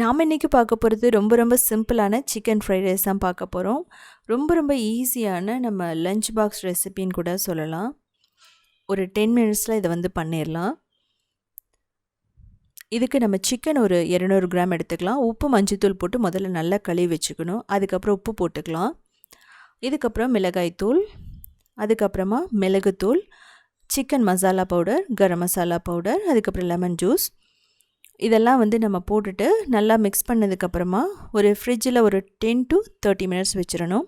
நாம் இன்றைக்கி பார்க்க போகிறது ரொம்ப ரொம்ப சிம்பிளான சிக்கன் ஃப்ரைட் ரைஸ் தான் பார்க்க போகிறோம் ரொம்ப ரொம்ப ஈஸியான நம்ம லஞ்ச் பாக்ஸ் ரெசிபின்னு கூட சொல்லலாம். ஒரு டென் மினிட்ஸில் இதை வந்து பண்ணிடலாம் இதுக்கு நம்ம சிக்கன் ஒரு இரநூறு கிராம் எடுத்துக்கலாம். உப்பு மஞ்சத்தூள் போட்டு முதல்ல நல்லா கழுவி வச்சுக்கணும். அதுக்கப்புறம் உப்பு போட்டுக்கலாம். இதுக்கப்புறம் மிளகாய்த்தூள் அதுக்கப்புறமா மிளகுத்தூள் chicken masala powder garam masala powder அதுக்கப்புறம் லெமன் ஜூஸ் இதெல்லாம் வந்து நம்ம போட்டுட்டு நல்லா மிக்ஸ் பண்ணதுக்கப்புறமா ஒரு ஃப்ரிட்ஜில் ஒரு டென் டு தேர்ட்டி மினிட்ஸ் வச்சிடணும்.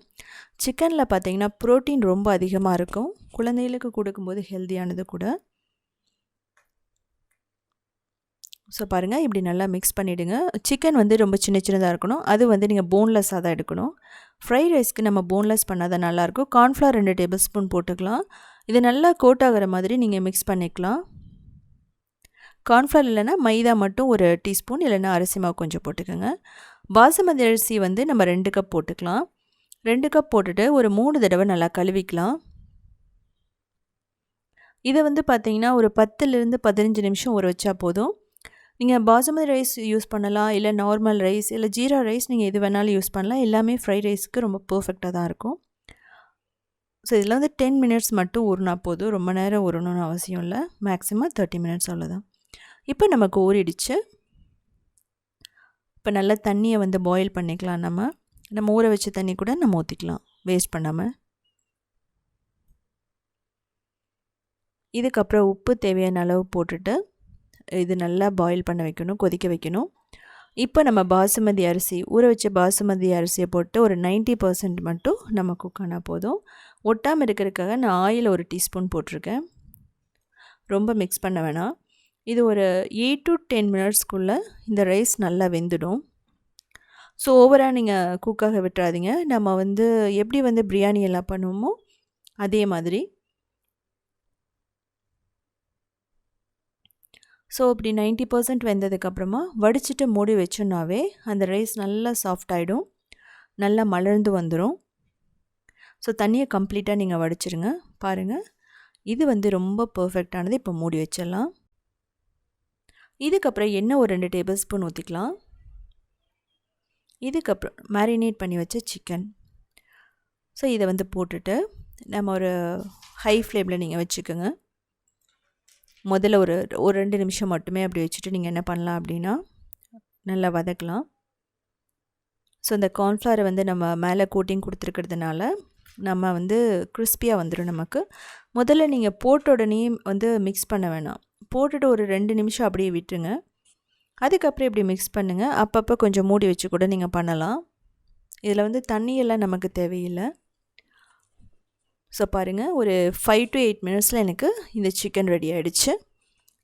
சிக்கனில் பார்த்தீங்கன்னா ப்ரோட்டீன் ரொம்ப அதிகமாக இருக்கும். குழந்தைகளுக்கு கொடுக்கும்போது ஹெல்த்தியானது கூட. ஸோ பாருங்கள் இப்படி நல்லா மிக்ஸ் பண்ணிவிடுங்க சிக்கன் வந்து ரொம்ப சின்ன சின்னதாக இருக்கணும். அது வந்து நீங்கள் போன்லெஸ்ஸாக தான் எடுக்கணும். ஃப்ரைட் ரைஸ்க்கு நம்ம போன்லெஸ் பண்ணால் தான் நல்லாயிருக்கும் கார்ன்ஃப்ளவர் ரெண்டு டேபிள் ஸ்பூன் போட்டுக்கலாம். இது நல்லா கோட் ஆகிற மாதிரி நீங்கள் மிக்ஸ் பண்ணிக்கலாம். கார்ன்ஃப்ளவர் இல்லைன்னா மைதா மட்டும் ஒரு டீஸ்பூன் இல்லைன்னா அரிசி மாவு கொஞ்சம் போட்டுக்கோங்க. பாசுமதி அரிசி வந்து நம்ம ரெண்டு கப் போட்டுக்கலாம். ரெண்டு கப் போட்டுட்டு ஒரு மூணு தடவை நல்லா கழுவிக்கலாம். இதை வந்து பார்த்தீங்கன்னா ஒரு பத்துலேருந்து பதினஞ்சு நிமிஷம் ஊற வச்சா போதும். நீங்கள் பாசுமதி ரைஸ் யூஸ் பண்ணலாம் இல்லை நார்மல் ரைஸ் இல்லை ஜீரா ரைஸ் நீங்கள் எது வேணாலும் யூஸ் பண்ணலாம். எல்லாமே ஃப்ரைட் ரைஸ்க்கு ரொம்ப பர்ஃபெக்டாக தான் இருக்கும். ஸோ இதில் வந்து டென் மினிட்ஸ் மட்டும் ஊறினா போதும். ரொம்ப நேரம் ஊறணும்னு அவசியம் இல்லை. மேக்ஸிமம் தேர்ட்டி மினிட்ஸ் அவ்வளோதான் இப்போ நமக்கு ஊறிடுச்சு இப்போ நல்லா தண்ணியை வந்து பாயில் பண்ணிக்கலாம் நம்ம. நம்ம ஊற வச்ச தண்ணி கூட நம்ம ஊற்றிக்கலாம் வேஸ்ட் பண்ணாமல் இதுக்கப்புறம் உப்பு தேவையான அளவு போட்டுட்டு இது நல்லா பாயில் பண்ண வைக்கணும் கொதிக்க வைக்கணும். இப்போ நம்ம பாசுமதி அரிசி ஊற வச்ச பாசுமதி அரிசியை போட்டு ஒரு நைன்ட்டி பர்சன்ட் மட்டும் நம்ம குக் ஆனால் போதும். ஒட்டாமல் இருக்கிறதுக்காக நான் ஆயில் ஒரு டீஸ்பூன் போட்டிருக்கேன். ரொம்ப மிக்ஸ் பண்ண வேணாம். இது ஒரு எயிட் டு டென் மினிட்ஸ்க்குள்ளே இந்த ரைஸ் நல்லா வெந்துடும். ஸோ ஓவராக நீங்கள் குக்காக விட்டுறாதீங்க. நம்ம வந்து எப்படி வந்து பிரியாணி எல்லாம் பண்ணுவோமோ அதே மாதிரி. ஸோ இப்படி நைன்ட்டி பர்சன்ட் வெந்ததுக்கப்புறமா வடிச்சிட்டு மூடி வச்சோன்னாவே அந்த ரைஸ் நல்லா சாஃப்ட் ஆகிடும் நல்லா மலர்ந்து வந்துடும் ஸோ தண்ணியை கம்ப்ளீட்டாக நீங்கள் வடிச்சிருங்க. பாருங்கள் இது வந்து ரொம்ப பர்ஃபெக்டானது இப்போ மூடி வச்சிடலாம். இதுக்கப்புறம் எண்ணெய் ஒரு ரெண்டு டேபிள் ஸ்பூன் ஊற்றிக்கலாம் இதுக்கப்புறம் மேரினேட் பண்ணி வச்ச சிக்கன். ஸோ இதை வந்து போட்டுட்டு நம்ம ஒரு ஹை ஃப்ளேமில் நீங்கள் வச்சுக்கோங்க. முதல்ல ஒரு ஒரு ரெண்டு நிமிஷம் மட்டுமே அப்படி வச்சுட்டு நீங்கள் என்ன பண்ணலாம் அப்படின்னா நல்லா வதக்கலாம். ஸோ இந்த கார்ன்ஃப்ளவரை வந்து நம்ம மேலே கோட்டிங் கொடுத்துருக்கிறதுனால நம்ம வந்து கிறிஸ்பியாக வந்துடும் நமக்கு. முதல்ல நீங்கள் போட்ட உடனே வந்து மிக்ஸ் பண்ண வேணாம். போட்டுட்டு ஒரு ரெண்டு நிமிஷம் அப்படியே விட்டுருங்க. அதுக்கப்புறம் இப்படி மிக்ஸ் பண்ணுங்கள் அப்பப்போ கொஞ்சம் மூடி வச்சு கூட நீங்கள் பண்ணலாம். இதில் வந்து தண்ணியெல்லாம் நமக்கு தேவையில்லை. ஸோ பாருங்கள் ஒரு ஃபைவ் டு எயிட் மினிட்ஸில் எனக்கு இந்த சிக்கன் ரெடி ஆகிடுச்சு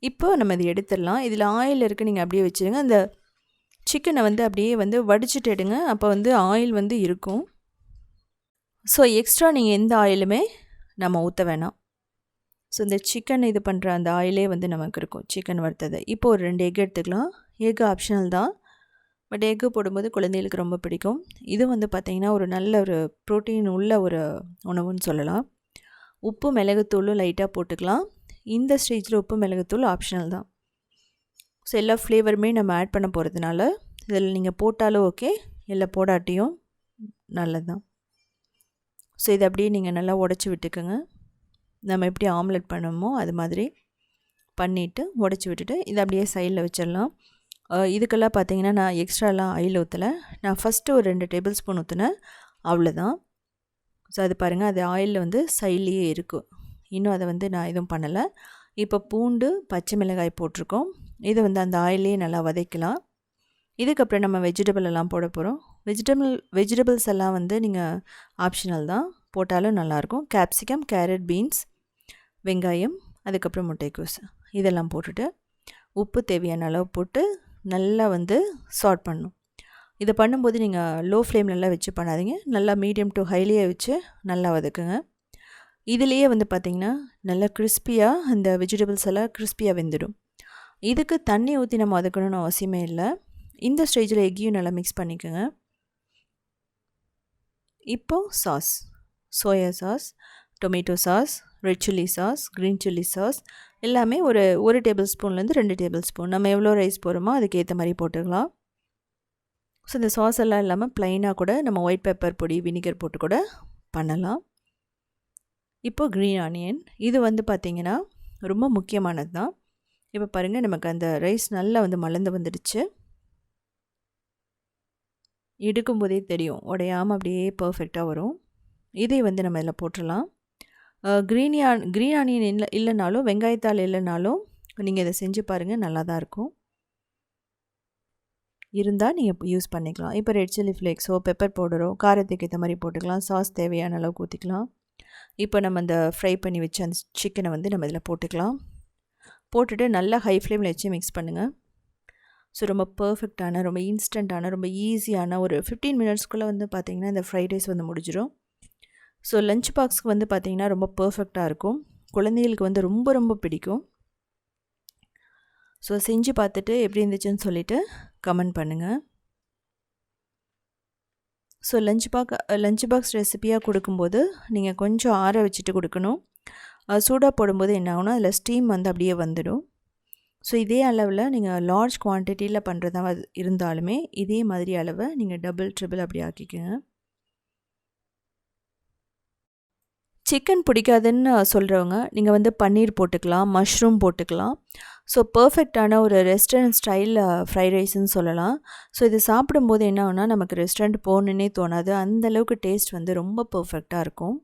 இப்போ நம்ம இதை எடுத்துடலாம். இதில் ஆயில் இருக்குது நீங்கள் அப்படியே வச்சுருங்க. அந்த சிக்கனை வந்து அப்படியே வந்து வடிச்சிட்டு எடுங்க. அப்போ வந்து ஆயில் வந்து இருக்கும். ஸோ எக்ஸ்ட்ரா நீங்கள் எந்த ஆயிலுமே நம்ம ஊற்ற வேணாம். ஸோ இந்த சிக்கன் இது பண்ணுற அந்த ஆயிலே வந்து நமக்கு இருக்கும். சிக்கன் வறுத்தது. இப்போ ஒரு ரெண்டு எக் எடுத்துக்கலாம். எக் ஆப்ஷனல் தான். பட் எக்கு போடும்போது குழந்தைகளுக்கு ரொம்ப பிடிக்கும். இது வந்து பார்த்திங்கன்னா ஒரு நல்ல ஒரு ப்ரோட்டீன் உள்ள ஒரு உணவுன்னு சொல்லலாம். உப்பு மிளகுத்தூளும் லைட்டாக போட்டுக்கலாம். இந்த ஸ்டேஜில் உப்பு மிளகுத்தூள் ஆப்ஷனல் தான். ஸோ எல்லா ஃப்ளேவருமே நம்ம ஆட் பண்ண போகிறதுனால இதில் நீங்கள் போட்டாலும் ஓகே இல்லை போடாட்டியும் நல்லது தான் ஸோ இதை அப்படியே நீங்கள் நல்லா உடச்சி விட்டுக்கோங்க. நம்ம எப்படி ஆம்லெட் பண்ணுமோ அது மாதிரி பண்ணிவிட்டு உடச்சி விட்டுட்டு இதை அப்படியே சைடில் வச்சிடலாம். இதுக்கெல்லாம் பார்த்தீங்கன்னா நான் எக்ஸ்ட்ராலாம் ஆயில் ஊற்றலை நான் ஃபஸ்ட்டு ஒரு ரெண்டு டேபிள் ஸ்பூன் ஊற்றினேன் அவ்வளோதான். ஸோ அது பாருங்கள் அது ஆயிலில் வந்து சைட்லேயே இருக்கும் இன்னும் அதை வந்து நான் எதுவும் பண்ணலை. இப்போ பூண்டு பச்சை மிளகாய் போட்டிருக்கோம். இதை வந்து அந்த ஆயிலே நல்லா வதைக்கலாம். இதுக்கப்புறம் நம்ம வெஜிடபிள் எல்லாம் போட போகிறோம் வெஜிடபிள் வெஜிடபிள்ஸ் எல்லாம் வந்து நீங்கள் ஆப்ஷனல் தான். போட்டாலும் நல்லாயிருக்கும் கேப்சிகம் கேரட் பீன்ஸ் வெங்காயம் அதுக்கப்புறம் முட்டைக்கோஸ். இதெல்லாம் போட்டுட்டு உப்பு தேவையான அளவு போட்டு நல்லா வந்து சாட் பண்ணணும். இதை பண்ணும்போது நீங்கள் லோ ஃப்ளேம் நல்லா வச்சு பண்ணாதீங்க. நல்லா மீடியம் டு ஹைலியே வச்சு நல்லா வதக்குங்க. இதுலேயே வந்து பார்த்திங்கன்னா நல்லா கிறிஸ்பியாக அந்த வெஜிடபிள்ஸ் எல்லாம் கிறிஸ்பியாக வெந்துடும். இதுக்கு தண்ணி ஊற்றி நம்ம வதக்கணும்னு அவசியமே இல்லை. இந்த ஸ்டேஜில் எக்கையும் நல்லா மிக்ஸ் பண்ணிக்கோங்க. இப்போது sauce soya sauce tomato sauce red chilli sauce green chilli sauce எல்லாமே ஒரு ஒரு டேபிள் ஸ்பூன்லேருந்து ரெண்டு டேபிள் ஸ்பூன் நம்ம எவ்வளோ ரைஸ் போகிறோமோ அதுக்கேற்ற மாதிரி போட்டுக்கலாம். ஸோ இந்த சாஸ் எல்லாம் இல்லாமல் ப்ளைனாக கூட நம்ம ஒயிட் பெப்பர் பொடி வினிகர் போட்டு கூட பண்ணலாம். இப்போ க்ரீன் ஆனியன் இது வந்து பார்த்திங்கன்னா ரொம்ப முக்கியமானது தான் இப்போ பாருங்கள் நமக்கு அந்த ரைஸ் நல்லா வந்து மலர்ந்து வந்துடுச்சு. எடுக்கும்போதே தெரியும். உடையாமல் அப்படியே பர்ஃபெக்டாக வரும். இதை வந்து நம்ம இதில் போட்டுடலாம். க்ரீன் ஆன் க்ரீன் ஆனியன் இல்லை இல்லைனாலும் வெங்காயத்தால் இல்லைனாலும் நீங்கள் இதை செஞ்சு பாருங்கள் நல்லா தான் இருக்கும். இருந்தால் நீங்கள் யூஸ் பண்ணிக்கலாம். இப்போ ரெட் சில்லி ஃப்ளேக்ஸோ பெப்பர் பவுடரோ காரத்துக்கு ஏற்ற மாதிரி போட்டுக்கலாம். சாஸ் தேவையான அளவுக்கு ஊற்றிக்கலாம் இப்போ நம்ம அந்த ஃப்ரை பண்ணி வச்ச அந்த சிக்கனை வந்து நம்ம இதில் போட்டுக்கலாம். போட்டுட்டு நல்லா ஹை ஃப்ளேமில் வச்சு மிக்ஸ் பண்ணுங்கள் ஸோ ரொம்ப பர்ஃபெக்டான ரொம்ப இன்ஸ்டண்ட்டான ரொம்ப ஈஸியான ஒரு ஃபிஃப்டீன் மினிட்ஸ்க்குள்ளே வந்து பார்த்திங்கன்னா இந்த ஃப்ரைட் ரைஸ் வந்து முடிஞ்சிடும் ஸோ லஞ்ச் பாக்ஸ்க்கு வந்து பார்த்திங்கன்னா ரொம்ப பர்ஃபெக்டாக இருக்கும். குழந்தைகளுக்கு வந்து ரொம்ப ரொம்ப பிடிக்கும். ஸோ செஞ்சு பார்த்துட்டு எப்படி இருந்துச்சுன்னு சொல்லிவிட்டு கமெண்ட் பண்ணுங்கள் so lunch box lunch box ரெசிப்பியாக கொடுக்கும்போது நீங்கள் கொஞ்சம் ஆற வச்சுட்டு கொடுக்கணும். சூடாக போடும்போது என்ன ஆகுனா அதில் ஸ்டீம் வந்து அப்படியே வந்துடும். ஸோ இதே அளவில் நீங்கள் லார்ஜ் குவான்டிட்டியில் பண்ணுறதா இருந்தாலுமே இதே மாதிரி அளவை நீங்கள் டபுள் ட்ரிபிள் அப்படி ஆக்கிக்கோங்க. சிக்கன் பிடிக்காதுன்னு சொல்கிறவங்க நீங்கள் வந்து பன்னீர் போட்டுக்கலாம் மஷ்ரூம் போட்டுக்கலாம். ஸோ பர்ஃபெக்டான ஒரு ரெஸ்டாரண்ட் ஸ்டைலில் ஃப்ரைட் ரைஸ்ன்னு சொல்லலாம். ஸோ இது சாப்பிடும்போது என்ன ஆகுனா நமக்கு ரெஸ்டாரண்ட் போகணுன்னே தோணாது. அந்தளவுக்கு டேஸ்ட் வந்து ரொம்ப பர்ஃபெக்டாக இருக்கும்.